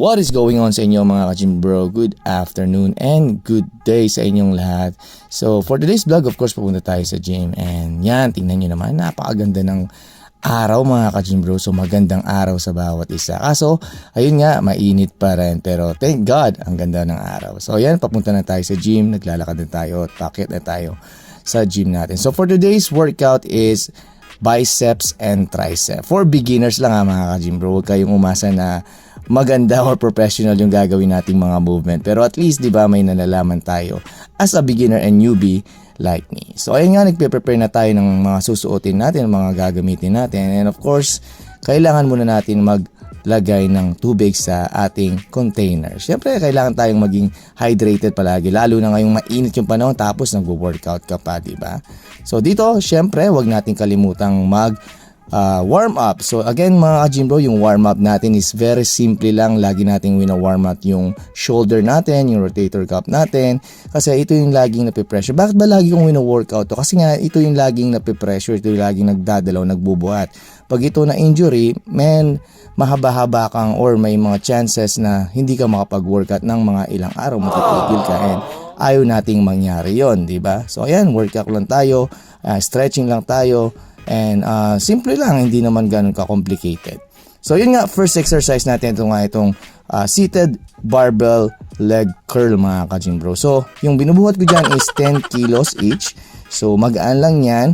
What is going on sa inyo mga ka-gym bro? Good afternoon and good day sa inyong lahat. So for today's vlog, of course, pupunta tayo sa gym. And yan, tingnan nyo naman, napakaganda ng araw mga ka-gym bro. So magandang araw sa bawat isa. Kaso, ayun nga, mainit pa rin. Pero thank God, ang ganda ng araw. So yan, papunta na tayo sa gym. Naglalakad na tayo at na tayo sa gym natin. So for today's workout is biceps and tricep. For beginners lang ha mga ka-gym bro. Huwag kayong umasa na maganda or professional yung gagawin nating mga movement. Pero at least, di ba, may nalalaman tayo as a beginner and newbie like me. So, ayun nga, nagpe-prepare na tayo ng mga susuotin natin, mga gagamitin natin. And of course, kailangan muna natin maglagay ng tubig sa ating container. Siyempre, kailangan tayong maging hydrated palagi, lalo na ngayong mainit yung panahon tapos nagwo-workout ka pa, di ba? So, dito, siyempre, wag nating kalimutang mag uh, warm up. So again mga bro, yung warm up natin is very simple lang. Lagi nating wina-warm up yung shoulder natin, yung rotator cuff natin. Kasi ito yung laging napipressure. Bakit ba lagi kong wina-workout to? Kasi nga ito yung laging napipressure, ito yung laging nagdadalaw, nagbubuhat. Pag ito na injury, man, mahaba-haba kang or may mga chances na hindi ka makapag-workout ng mga ilang araw, matitigil ka and ayaw nating mangyari yon di ba? So ayan, workout lang tayo, uh, stretching lang tayo, And uh, simple lang, hindi naman ganun ka-complicated. So yun nga, first exercise natin ito nga itong uh, seated barbell leg curl mga ka-gym bro. So yung binubuhat ko dyan is 10 kilos each. So magaan lang yan.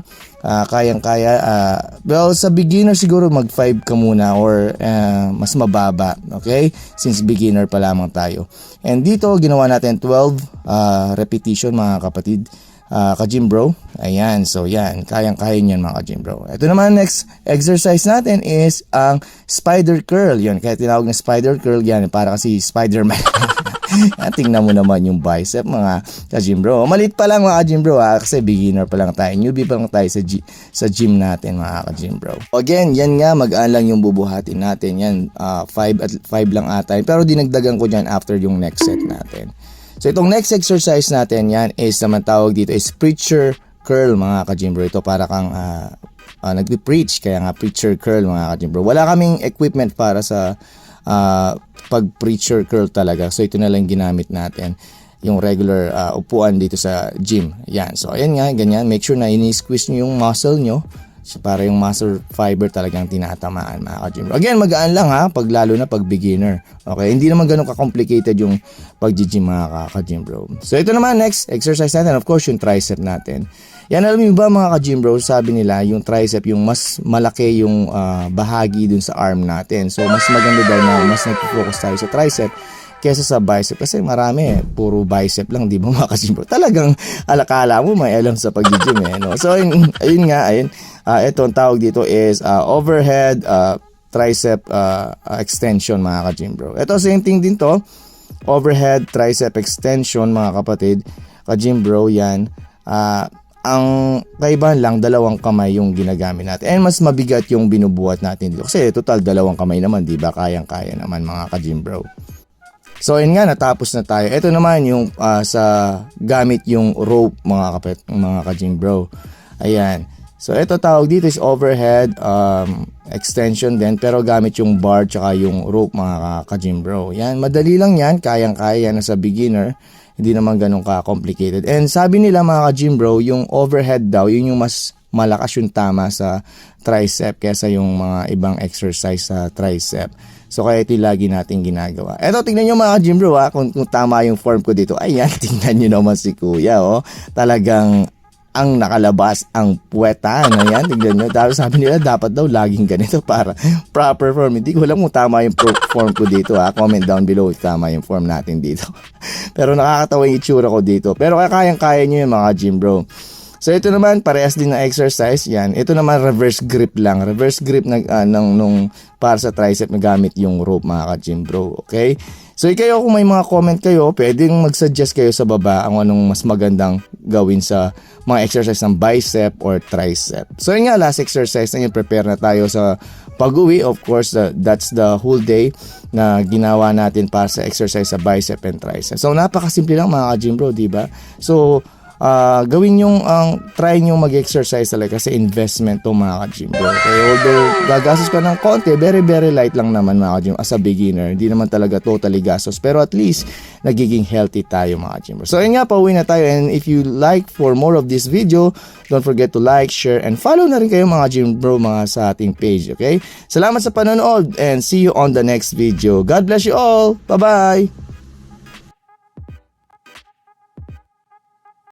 Uh, kayang-kaya. Uh, well, sa beginner siguro mag 5 ka muna or uh, mas mababa. Okay? Since beginner pa lamang tayo. And dito, ginawa natin 12 uh, repetition mga kapatid uh, ka-gym bro. Ayan, so yan, kayang-kaya niyan mga ka-gym bro. Ito naman next exercise natin is ang spider curl. Yun, kaya tinawag na spider curl yan, para kasi Spider-Man. Tingnan mo naman yung bicep mga ka-gym bro. Malit pa lang mga ka-gym bro ha, kasi beginner pa lang tayo. Newbie pa lang tayo sa, G- sa gym natin mga ka-gym bro. Again, yan nga, magaan lang yung bubuhatin natin. Yan, 5 uh, at 5 lang ata. Pero dinagdagan ko dyan after yung next set natin. So itong next exercise natin yan is naman tawag dito is preacher curl mga ka-gym bro. Ito para kang uh, uh, nagpi-preach kaya nga preacher curl mga ka-gym bro. Wala kaming equipment para sa uh, pag-preacher curl talaga. So ito na lang ginamit natin yung regular uh, upuan dito sa gym. Yan. So ayan nga, ganyan. Make sure na ini-squeeze nyo yung muscle nyo So, para yung muscle fiber talagang tinatamaan mga ka-gym bro. Again, magaan lang ha, pag lalo na pag beginner. Okay, hindi naman ganun ka-complicated yung pag-gym mga ka-gym bro. So ito naman next exercise natin, of course, yung tricep natin. Yan alam niyo ba mga ka-gym bro, sabi nila yung tricep yung mas malaki yung uh, bahagi dun sa arm natin. So mas maganda daw na mas nag-focus tayo sa tricep kesa sa bicep kasi marami puro bicep lang di ba mga ka-gym bro. Talagang alakala mo may alam sa pag-gym eh no. So ayun, ayun nga ayun Uh, ito ang tawag dito is uh, overhead uh, tricep uh, extension mga ka-gym bro. Ito same thing din to. Overhead tricep extension mga kapatid. Ka-gym bro yan. Uh, ang kaibahan lang dalawang kamay yung ginagamit natin. And mas mabigat yung binubuhat natin dito. Kasi total dalawang kamay naman, di ba? Kayang-kaya naman mga ka-gym bro. So ayun nga natapos na tayo. Ito naman yung uh, sa gamit yung rope mga kapet, mga ka-gym bro. Ayan. So ito tawag dito is overhead um, extension din pero gamit yung bar tsaka yung rope mga ka-gym bro. Yan, madali lang yan, kayang-kaya yan sa beginner. Hindi naman ganun ka-complicated. And sabi nila mga ka-gym bro, yung overhead daw, yun yung mas malakas yung tama sa tricep kesa yung mga ibang exercise sa tricep. So kaya ito lagi natin ginagawa. Eto tingnan nyo mga gym bro ha, kung, kung tama yung form ko dito. Ayan, tingnan nyo naman si kuya oh. Talagang ang nakalabas ang puwetan. Ayan, tignan nyo. Tapos sabi nila, dapat daw laging ganito para proper form. Hindi ko alam kung tama yung form ko dito. Ha? Comment down below if tama yung form natin dito. Pero nakakatawa yung itsura ko dito. Pero kayang-kaya nyo yung mga gym bro. So ito naman parehas din na exercise. Yan. Ito naman reverse grip lang. Reverse grip na, uh, ng, nung para sa tricep na gamit yung rope mga ka-gym bro. Okay? So kayo kung may mga comment kayo, pwedeng mag-suggest kayo sa baba ang anong mas magandang gawin sa mga exercise ng bicep or tricep. So yun nga, last exercise na yun, prepare na tayo sa pag-uwi. Of course, uh, that's the whole day na ginawa natin para sa exercise sa bicep and tricep. So napakasimple lang mga ka-gym bro, di ba? So ah, gawin yung ang try nyo mag-exercise talaga kasi investment to mga ka-gym bro. Kaya although gagastos ka ng konti, very very light lang naman mga ka-gym as a beginner. Hindi naman talaga totally gastos pero at least nagiging healthy tayo mga ka-gym bro. So ayun nga, pauwi na tayo and if you like for more of this video, don't forget to like, share, and follow na rin kayo mga gym bro mga sa ating page, okay? Salamat sa panonood and see you on the next video. God bless you all. Bye-bye!